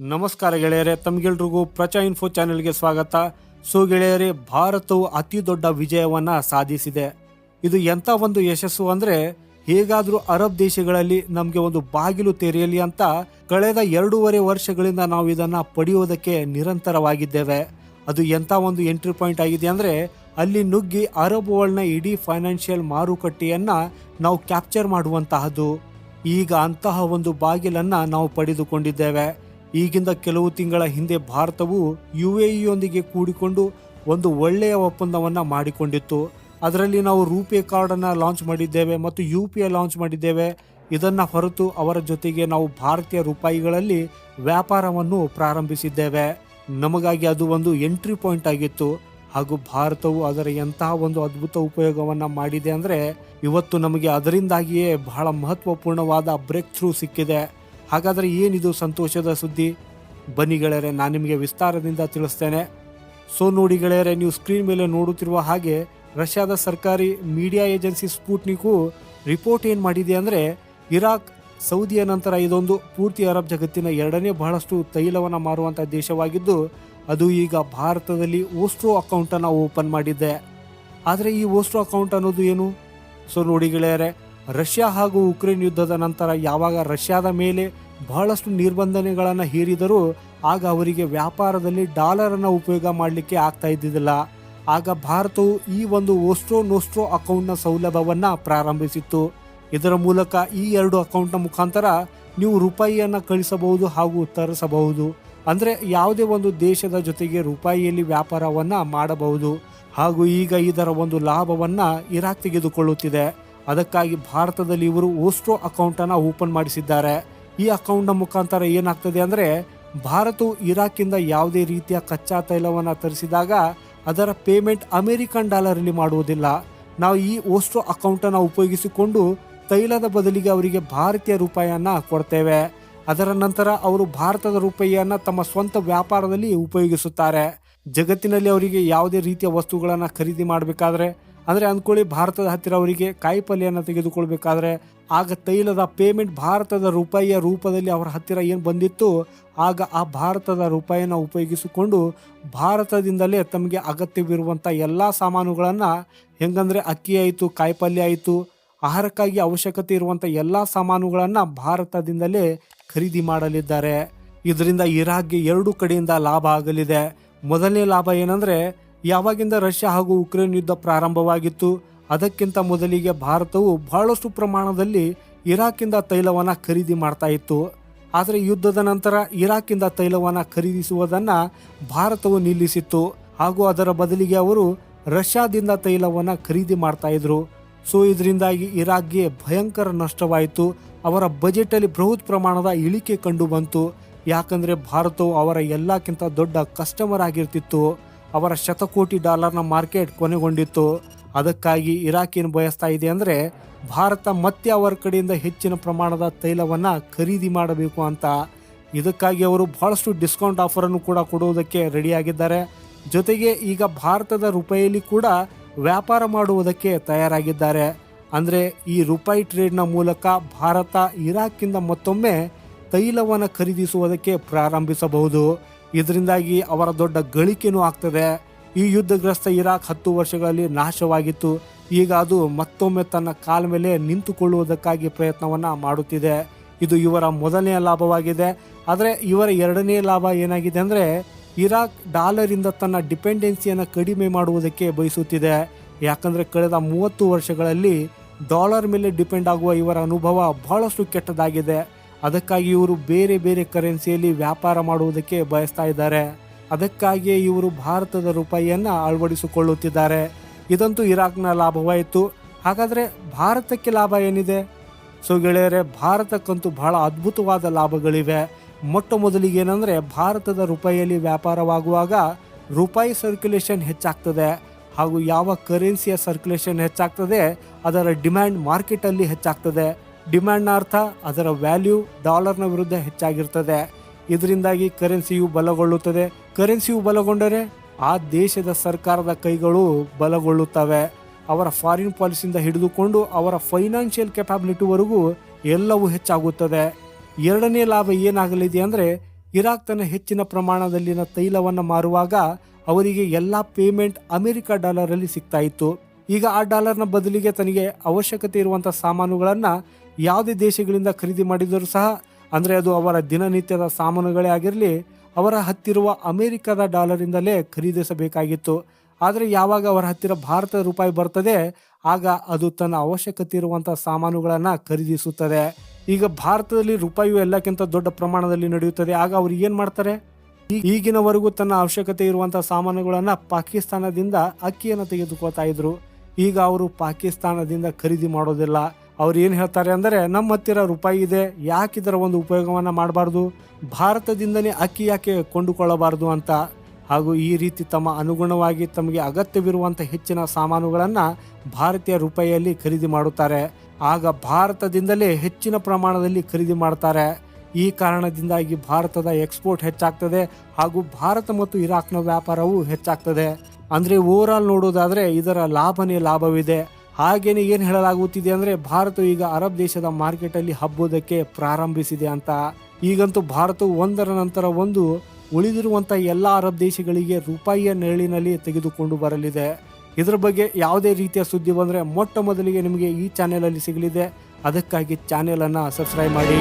ನಮಸ್ಕಾರ ಗೆಳೆಯರೆ, ತಮ್ಗೆಲ್ರಿಗೂ ಪ್ರಚಾ ಇನ್ಫೋ ಚಾನೆಲ್ಗೆ ಸ್ವಾಗತ. ಸೊ ಗೆಳೆಯರೆ, ಭಾರತವು ಅತಿ ದೊಡ್ಡ ವಿಜಯವನ್ನ ಸಾಧಿಸಿದೆ. ಇದು ಎಂಥ ಒಂದು ಯಶಸ್ಸು ಅಂದ್ರೆ, ಹೇಗಾದ್ರೂ ಅರಬ್ ದೇಶಗಳಲ್ಲಿ ನಮಗೆ ಒಂದು ಬಾಗಿಲು ತೆರೆಯಲಿ ಅಂತ ಕಳೆದ ಎರಡೂವರೆ ವರ್ಷಗಳಿಂದ ನಾವು ಇದನ್ನ ಪಡೆಯುವುದಕ್ಕೆ ನಿರಂತರವಾಗಿದ್ದೇವೆ. ಅದು ಎಂಥ ಒಂದು ಎಂಟ್ರಿ ಪಾಯಿಂಟ್ ಆಗಿದೆ ಅಂದ್ರೆ, ಅಲ್ಲಿ ನುಗ್ಗಿ ಅರಬ್ ವರ್ಲ್ಡ್ನ ಇಡೀ ಫೈನಾನ್ಷಿಯಲ್ ಮಾರುಕಟ್ಟೆಯನ್ನ ನಾವು ಕ್ಯಾಪ್ಚರ್ ಮಾಡುವಂತಹದ್ದು. ಈಗ ಅಂತಹ ಒಂದು ಬಾಗಿಲನ್ನ ನಾವು ಪಡೆದುಕೊಂಡಿದ್ದೇವೆ. ಈಗಿಂದ ಕೆಲವು ತಿಂಗಳ ಹಿಂದೆ ಭಾರತವು ಯು ಎ ಕೂಡಿಕೊಂಡು ಒಂದು ಒಳ್ಳೆಯ ಒಪ್ಪಂದವನ್ನು ಮಾಡಿಕೊಂಡಿತ್ತು. ಅದರಲ್ಲಿ ನಾವು ರೂಪೇ ಕಾರ್ಡನ್ನು ಲಾಂಚ್ ಮಾಡಿದ್ದೇವೆ ಮತ್ತು ಯು ಪಿ ಐ ಲಾಂಚ್ ಮಾಡಿದ್ದೇವೆ. ಇದನ್ನು ಹೊರತು ಅವರ ಜೊತೆಗೆ ನಾವು ಭಾರತೀಯ ರೂಪಾಯಿಗಳಲ್ಲಿ ವ್ಯಾಪಾರವನ್ನು ಪ್ರಾರಂಭಿಸಿದ್ದೇವೆ. ನಮಗಾಗಿ ಅದು ಒಂದು ಎಂಟ್ರಿ ಪಾಯಿಂಟ್ ಆಗಿತ್ತು. ಹಾಗೂ ಭಾರತವು ಅದರ ಎಂತಹ ಒಂದು ಅದ್ಭುತ ಉಪಯೋಗವನ್ನು ಮಾಡಿದೆ ಅಂದರೆ ಇವತ್ತು ನಮಗೆ ಅದರಿಂದಾಗಿಯೇ ಬಹಳ ಮಹತ್ವಪೂರ್ಣವಾದ ಬ್ರೇಕ್ ಥ್ರೂ ಸಿಕ್ಕಿದೆ. ಹಾಗಾದರೆ ಏನಿದು ಸಂತೋಷದ ಸುದ್ದಿ? ಬನ್ನಿ ನಾನು ನಿಮಗೆ ವಿಸ್ತಾರದಿಂದ ತಿಳಿಸ್ತೇನೆ. ಸೊ ನೋಡಿ ಗೆಳೆಯರೆ, ನೀವು ಸ್ಕ್ರೀನ್ ಮೇಲೆ ನೋಡುತ್ತಿರುವ ಹಾಗೆ ರಷ್ಯಾದ ಸರ್ಕಾರಿ ಮೀಡಿಯಾ ಏಜೆನ್ಸಿ ಸ್ಪೂಟ್ನಿಕ್ಕೂ ರಿಪೋರ್ಟ್ ಏನು ಮಾಡಿದೆ ಅಂದರೆ, ಇರಾಕ್, ಸೌದಿಯ ನಂತರ ಇದೊಂದು ಪೂರ್ತಿ ಅರಬ್ ಜಗತ್ತಿನ ಎರಡನೇ ಬಹಳಷ್ಟು ತೈಲವನ್ನು ಮಾರುವಂಥ ದೇಶವಾಗಿದ್ದು, ಅದು ಈಗ ಭಾರತದಲ್ಲಿ ಓಸ್ಟ್ರೋ ಅಕೌಂಟನ್ನು ಓಪನ್ ಮಾಡಿದ್ದೆ ಆದರೆ ಈ ಓಸ್ಟ್ರೋ ಅಕೌಂಟ್ ಅನ್ನೋದು ಏನು? ಸೊ ನೋಡಿ ಗೆಳೆಯರೆ, ರಷ್ಯಾ ಹಾಗೂ ಉಕ್ರೇನ್ ಯುದ್ಧದ ನಂತರ ಯಾವಾಗ ರಷ್ಯಾದ ಮೇಲೆ ಬಹಳಷ್ಟು ನಿರ್ಬಂಧನೆಗಳನ್ನು ಹೇರಿದರೂ ಆಗ ಅವರಿಗೆ ವ್ಯಾಪಾರದಲ್ಲಿ ಡಾಲರನ್ನು ಉಪಯೋಗ ಮಾಡಲಿಕ್ಕೆ ಆಗ್ತಾ ಇದ್ದಿದ್ದಿಲ್ಲ. ಆಗ ಭಾರತವು ಈ ಒಂದು ಓಸ್ಟ್ರೋ ನೋಸ್ಟ್ರೋ ಅಕೌಂಟ್ನ ಸೌಲಭ್ಯವನ್ನು ಪ್ರಾರಂಭಿಸಿತ್ತು. ಇದರ ಮೂಲಕ ಈ ಎರಡು ಅಕೌಂಟ್ನ ಮುಖಾಂತರ ನೀವು ರೂಪಾಯಿಯನ್ನು ಕಳಿಸಬಹುದು ಹಾಗೂ ತರಿಸಬಹುದು. ಅಂದರೆ ಯಾವುದೇ ಒಂದು ದೇಶದ ಜೊತೆಗೆ ರೂಪಾಯಿಯಲ್ಲಿ ವ್ಯಾಪಾರವನ್ನು ಮಾಡಬಹುದು. ಹಾಗೂ ಈಗ ಇದರ ಒಂದು ಲಾಭವನ್ನು ಇರಾಕ್ ತೆಗೆದುಕೊಳ್ಳುತ್ತಿದೆ. ಅದಕ್ಕಾಗಿ ಭಾರತದಲ್ಲಿ ಇವರು ಓಸ್ಟ್ರೋ ಅಕೌಂಟನ್ನು ಓಪನ್ ಮಾಡಿಸಿದ್ದಾರೆ. ಈ ಅಕೌಂಟ್ನ ಮುಖಾಂತರ ಏನಾಗ್ತದೆ ಅಂದರೆ ಭಾರತವು ಇರಾಕಿಂದ ಯಾವುದೇ ರೀತಿಯ ಕಚ್ಚಾ ತೈಲವನ್ನು ತರಿಸಿದಾಗ ಅದರ ಪೇಮೆಂಟ್ ಅಮೆರಿಕನ್ ಡಾಲರಲ್ಲಿ ಮಾಡುವುದಿಲ್ಲ. ನಾವು ಈ ಓಸ್ಟ್ರೋ ಅಕೌಂಟನ್ನು ಉಪಯೋಗಿಸಿಕೊಂಡು ತೈಲದ ಬದಲಿಗೆ ಅವರಿಗೆ ಭಾರತೀಯ ರೂಪಾಯಿಯನ್ನು ಕೊಡ್ತೇವೆ. ಅದರ ನಂತರ ಅವರು ಭಾರತದ ರೂಪಾಯಿಯನ್ನು ತಮ್ಮ ಸ್ವಂತ ವ್ಯಾಪಾರದಲ್ಲಿ ಉಪಯೋಗಿಸುತ್ತಾರೆ. ಜಗತ್ತಿನಲ್ಲಿ ಅವರಿಗೆ ಯಾವುದೇ ರೀತಿಯ ವಸ್ತುಗಳನ್ನು ಖರೀದಿ ಮಾಡಬೇಕಾದ್ರೆ, ಅಂದರೆ ಅಂದ್ಕೊಳ್ಳಿ ಭಾರತದ ಹತ್ತಿರ ಅವರಿಗೆ ಕಾಯಿಪಲ್ಯನ ತೆಗೆದುಕೊಳ್ಬೇಕಾದ್ರೆ ಆಗ ತೈಲದ ಪೇಮೆಂಟ್ ಭಾರತದ ರೂಪಾಯಿಯ ರೂಪದಲ್ಲಿ ಅವರ ಹತ್ತಿರ ಏನು ಬಂದಿತ್ತು? ಆಗ ಆ ಭಾರತದ ರೂಪಾಯಿಯನ್ನು ಉಪಯೋಗಿಸಿಕೊಂಡು ಭಾರತದಿಂದಲೇ ತಮಗೆ ಅಗತ್ಯವಿರುವಂಥ ಎಲ್ಲ ಸಾಮಾನುಗಳನ್ನು ಹೆಂಗಂದರೆ ಅಕ್ಕಿ ಆಯಿತು ಕಾಯಿಪಲ್ಯ ಆಯಿತು, ಆಹಾರಕ್ಕಾಗಿ ಅವಶ್ಯಕತೆ ಇರುವಂಥ ಎಲ್ಲ ಸಾಮಾನುಗಳನ್ನು ಭಾರತದಿಂದಲೇ ಖರೀದಿ ಮಾಡಲಿದ್ದಾರೆ. ಇದರಿಂದ ಇರಾಕ್ಗೆ ಎರಡು ಕಡೆಯಿಂದ ಲಾಭ ಆಗಲಿದೆ. ಮೊದಲನೇ ಲಾಭ ಏನಂದರೆ, ಯಾವಾಗಿಂದ ರಷ್ಯಾ ಹಾಗೂ ಉಕ್ರೇನ್ ಯುದ್ಧ ಪ್ರಾರಂಭವಾಗಿತ್ತು? ಅದಕ್ಕಿಂತ ಮೊದಲಿಗೆ ಭಾರತವು ಬಹಳಷ್ಟು ಪ್ರಮಾಣದಲ್ಲಿ ಇರಾಕಿಂದ ತೈಲವನ್ನು ಖರೀದಿ ಮಾಡ್ತಾ ಇತ್ತು. ಆದರೆ ಯುದ್ಧದ ನಂತರ ಇರಾಕಿಂದ ತೈಲವನ್ನು ಖರೀದಿಸುವುದನ್ನು ಭಾರತವು ನಿಲ್ಲಿಸಿತ್ತು. ಹಾಗೂ ಅದರ ಬದಲಿಗೆ ಅವರು ರಷ್ಯಾದಿಂದ ತೈಲವನ್ನು ಖರೀದಿ ಮಾಡ್ತಾ ಇದ್ರು. ಸೊ, ಇದರಿಂದಾಗಿ ಇರಾಕ್ಗೆ ಭಯಂಕರ ನಷ್ಟವಾಯಿತು. ಅವರ ಬಜೆಟಲ್ಲಿ ಬೃಹತ್ ಪ್ರಮಾಣದ ಇಳಿಕೆ ಕಂಡು ಬಂತು ಯಾಕಂದರೆ ಭಾರತವು ಅವರ ಎಲ್ಲಕ್ಕಿಂತ ದೊಡ್ಡ ಕಸ್ಟಮರ್ ಆಗಿರ್ತಿತ್ತು. ಅವರ ಶತಕೋಟಿ ಡಾಲರ್ನ ಮಾರ್ಕೆಟ್ ಕೊನೆಗೊಂಡಿತ್ತು. ಅದಕ್ಕಾಗಿ ಇರಾಕ್ ಏನು ಬಯಸ್ತಾ ಇದೆ ಅಂದರೆ ಭಾರತ ಮತ್ತೆ ಅವರ ಕಡೆಯಿಂದ ಹೆಚ್ಚಿನ ಪ್ರಮಾಣದ ತೈಲವನ್ನು ಖರೀದಿ ಮಾಡಬೇಕು ಅಂತ. ಇದಕ್ಕಾಗಿ ಅವರು ಬಹಳಷ್ಟು ಡಿಸ್ಕೌಂಟ್ ಆಫರನ್ನು ಕೂಡ ಕೊಡುವುದಕ್ಕೆ ರೆಡಿಯಾಗಿದ್ದಾರೆ. ಜೊತೆಗೆ ಈಗ ಭಾರತದ ರೂಪಾಯಿಯಲ್ಲಿ ಕೂಡ ವ್ಯಾಪಾರ ಮಾಡುವುದಕ್ಕೆ ತಯಾರಾಗಿದ್ದಾರೆ. ಅಂದರೆ ಈ ರೂಪಾಯಿ ಟ್ರೇಡ್ನ ಮೂಲಕ ಭಾರತ ಇರಾಕಿಂದ ಮತ್ತೊಮ್ಮೆ ತೈಲವನ್ನು ಖರೀದಿಸುವುದಕ್ಕೆ ಪ್ರಾರಂಭಿಸಬಹುದು. ಇದರಿಂದಾಗಿ ಅವರ ದೊಡ್ಡ ಗಳಿಕೆನೂ ಆಗ್ತದೆ. ಈ ಯುದ್ಧಗ್ರಸ್ತ ಇರಾಕ್ ಹತ್ತು ವರ್ಷಗಳಲ್ಲಿ ನಾಶವಾಗಿತ್ತು. ಈಗ ಅದು ಮತ್ತೊಮ್ಮೆ ತನ್ನ ಕಾಲ ಮೇಲೆ ನಿಂತುಕೊಳ್ಳುವುದಕ್ಕಾಗಿ ಪ್ರಯತ್ನವನ್ನು ಮಾಡುತ್ತಿದೆ. ಇದು ಇವರ ಮೊದಲನೆಯ ಲಾಭವಾಗಿದೆ. ಆದರೆ ಇವರ ಎರಡನೇ ಲಾಭ ಏನಾಗಿದೆ ಅಂದರೆ ಇರಾಕ್ ಡಾಲರಿಂದ ತನ್ನ ಡಿಪೆಂಡೆನ್ಸಿಯನ್ನು ಕಡಿಮೆ ಮಾಡುವುದಕ್ಕೆ ಬಯಸುತ್ತಿದೆ. ಯಾಕಂದರೆ ಕಳೆದ ಮೂವತ್ತು ವರ್ಷಗಳಲ್ಲಿ ಡಾಲರ್ ಮೇಲೆ ಡಿಪೆಂಡ್ ಆಗುವ ಇವರ ಅನುಭವ ಬಹಳಷ್ಟು ಕೆಟ್ಟದಾಗಿದೆ. ಅದಕ್ಕಾಗಿ ಇವರು ಬೇರೆ ಬೇರೆ ಕರೆನ್ಸಿಯಲ್ಲಿ ವ್ಯಾಪಾರ ಮಾಡುವುದಕ್ಕೆ ಬಯಸ್ತಾ ಇದ್ದಾರೆ. ಅದಕ್ಕಾಗಿಯೇ ಇವರು ಭಾರತದ ರೂಪಾಯಿಯನ್ನು ಅಳವಡಿಸಿಕೊಳ್ಳುತ್ತಿದ್ದಾರೆ. ಇದಂತೂ ಇರಾಕ್ನ ಲಾಭವಾಯಿತು ಹಾಗಾದರೆ ಭಾರತಕ್ಕೆ ಲಾಭ ಏನಿದೆ? ಸೊ ಗೆಳೆಯರೆ, ಭಾರತಕ್ಕಂತೂ ಬಹಳ ಅದ್ಭುತವಾದ ಲಾಭಗಳಿವೆ. ಮೊಟ್ಟ ಮೊದಲಿಗೆ ಏನಂದರೆ ಭಾರತದ ರೂಪಾಯಿಯಲ್ಲಿ ವ್ಯಾಪಾರವಾಗುವಾಗ ರೂಪಾಯಿ ಸರ್ಕ್ಯುಲೇಷನ್ ಹೆಚ್ಚಾಗ್ತದೆ ಹಾಗೂ ಯಾವ ಕರೆನ್ಸಿಯ ಸರ್ಕ್ಯುಲೇಷನ್ ಹೆಚ್ಚಾಗ್ತದೆ, ಅದರ ಡಿಮ್ಯಾಂಡ್ ಮಾರ್ಕೆಟಲ್ಲಿ ಹೆಚ್ಚಾಗ್ತದೆ. ಡಿಮ್ಯಾಂಡ್ನ ಅರ್ಥ ಅದರ ವ್ಯಾಲ್ಯೂ ಡಾಲರ್ನ ವಿರುದ್ಧ ಹೆಚ್ಚಾಗಿರ್ತದೆ. ಇದರಿಂದಾಗಿ ಕರೆನ್ಸಿಯು ಬಲಗೊಳ್ಳುತ್ತದೆ. ಕರೆನ್ಸಿಯು ಬಲಗೊಂಡರೆ ಆ ದೇಶದ ಸರ್ಕಾರದ ಕೈಗಳು ಬಲಗೊಳ್ಳುತ್ತವೆ. ಅವರ ಫಾರಿನ್ ಪಾಲಿಸಿಯಿಂದ ಹಿಡಿದುಕೊಂಡು ಅವರ ಫೈನಾನ್ಷಿಯಲ್ ಕೆಪಾಬಿಲಿಟಿವರೆಗೂ ಎಲ್ಲವೂ ಹೆಚ್ಚಾಗುತ್ತದೆ. ಎರಡನೇ ಲಾಭ ಏನಾಗಲಿದೆ ಅಂದರೆ ಇರಾಕ್ ತನ್ನ ಹೆಚ್ಚಿನ ಪ್ರಮಾಣದಲ್ಲಿನ ತೈಲವನ್ನು ಮಾರುವಾಗ ಅವರಿಗೆ ಎಲ್ಲ ಪೇಮೆಂಟ್ ಅಮೆರಿಕ ಡಾಲರಲ್ಲಿ ಸಿಗ್ತಾ ಇತ್ತು. ಈಗ ಆ ಡಾಲರ್ನ ಬದಲಿಗೆ ತನಗೆ ಅವಶ್ಯಕತೆ ಇರುವಂಥ ಸಾಮಾನುಗಳನ್ನು ಯಾವುದೇ ದೇಶಗಳಿಂದ ಖರೀದಿ ಮಾಡಿದರೂ ಸಹ, ಅಂದರೆ ಅದು ಅವರ ದಿನನಿತ್ಯದ ಸಾಮಾನುಗಳೇ ಆಗಿರಲಿ ಅವರ ಹತ್ತಿರುವ ಅಮೆರಿಕದ ಡಾಲರಿಂದಲೇ ಖರೀದಿಸಬೇಕಾಗಿತ್ತು. ಆದರೆ ಯಾವಾಗ ಅವರ ಹತ್ತಿರ ಭಾರತದ ರೂಪಾಯಿ ಬರ್ತದೆ, ಆಗ ಅದು ತನ್ನ ಅವಶ್ಯಕತೆ ಇರುವಂಥ ಸಾಮಾನುಗಳನ್ನು ಖರೀದಿಸುತ್ತದೆ. ಈಗ ಭಾರತದಲ್ಲಿ ರೂಪಾಯಿಯು ಎಲ್ಲಕ್ಕಿಂತ ದೊಡ್ಡ ಪ್ರಮಾಣದಲ್ಲಿ ನಡೆಯುತ್ತದೆ. ಆಗ ಅವರು ಏನು ಮಾಡ್ತಾರೆ? ಈಗಿನವರೆಗೂ ತನ್ನ ಅವಶ್ಯಕತೆ ಇರುವಂಥ ಸಾಮಾನುಗಳನ್ನು ಪಾಕಿಸ್ತಾನದಿಂದ ಅಕ್ಕಿಯನ್ನು ತೆಗೆದುಕೊಳ್ತಾ ಇದ್ರು. ಈಗ ಅವರು ಪಾಕಿಸ್ತಾನದಿಂದ ಖರೀದಿ ಮಾಡೋದಿಲ್ಲ. ಅವ್ರು ಏನು ಹೇಳ್ತಾರೆ ಅಂದರೆ, ನಮ್ಮ ಹತ್ತಿರ ರೂಪಾಯಿ ಇದೆ, ಯಾಕೆ ಇದರ ಒಂದು ಉಪಯೋಗವನ್ನು ಮಾಡಬಾರ್ದು? ಭಾರತದಿಂದಲೇ ಅಕ್ಕಿ ಯಾಕೆ ಕೊಂಡುಕೊಳ್ಳಬಾರ್ದು? ಅಂತ. ಹಾಗೂ ಈ ರೀತಿ ತಮ್ಮ ಅನುಗುಣವಾಗಿ ತಮಗೆ ಅಗತ್ಯವಿರುವಂಥ ಹೆಚ್ಚಿನ ಸಾಮಾನುಗಳನ್ನು ಭಾರತೀಯ ರೂಪಾಯಿಯಲ್ಲಿ ಖರೀದಿ ಮಾಡುತ್ತಾರೆ. ಆಗ ಭಾರತದಿಂದಲೇ ಹೆಚ್ಚಿನ ಪ್ರಮಾಣದಲ್ಲಿ ಖರೀದಿ ಮಾಡ್ತಾರೆ. ಈ ಕಾರಣದಿಂದಾಗಿ ಭಾರತದ ಎಕ್ಸ್ಪೋರ್ಟ್ ಹೆಚ್ಚಾಗ್ತದೆ ಹಾಗೂ ಭಾರತ ಮತ್ತು ಇರಾಕ್ನ ವ್ಯಾಪಾರವೂ ಹೆಚ್ಚಾಗ್ತದೆ. ಅಂದರೆ ಓವರ್ ಆಲ್ ನೋಡೋದಾದ್ರೆ ಇದರ ಲಾಭನೇ ಲಾಭವಿದೆ. ಹಾಗೇನೆ ಏನು ಹೇಳಲಾಗುತ್ತಿದೆ ಅಂದರೆ ಭಾರತ ಈಗ ಅರಬ್ ದೇಶದ ಮಾರ್ಕೆಟ್ ಅಲ್ಲಿ ಹಬ್ಬೋದಕ್ಕೆ ಪ್ರಾರಂಭಿಸಿದೆ ಅಂತ. ಈಗಂತೂ ಭಾರತವು ಒಂದರ ನಂತರ ಒಂದು ಉಳಿದಿರುವಂಥ ಎಲ್ಲ ಅರಬ್ ದೇಶಗಳಿಗೆ ರೂಪಾಯಿಯ ನೆರಳಿನಲ್ಲಿ ತೆಗೆದುಕೊಂಡು ಬರಲಿದೆ. ಇದರ ಬಗ್ಗೆ ಯಾವುದೇ ರೀತಿಯ ಸುದ್ದಿ ಬಂದರೆ ಮೊಟ್ಟ ಮೊದಲಿಗೆ ನಿಮಗೆ ಈ ಚಾನೆಲಲ್ಲಿ ಸಿಗಲಿದೆ. ಅದಕ್ಕಾಗಿ ಚಾನೆಲನ್ನು ಸಬ್ಸ್ಕ್ರೈಬ್ ಮಾಡಿ.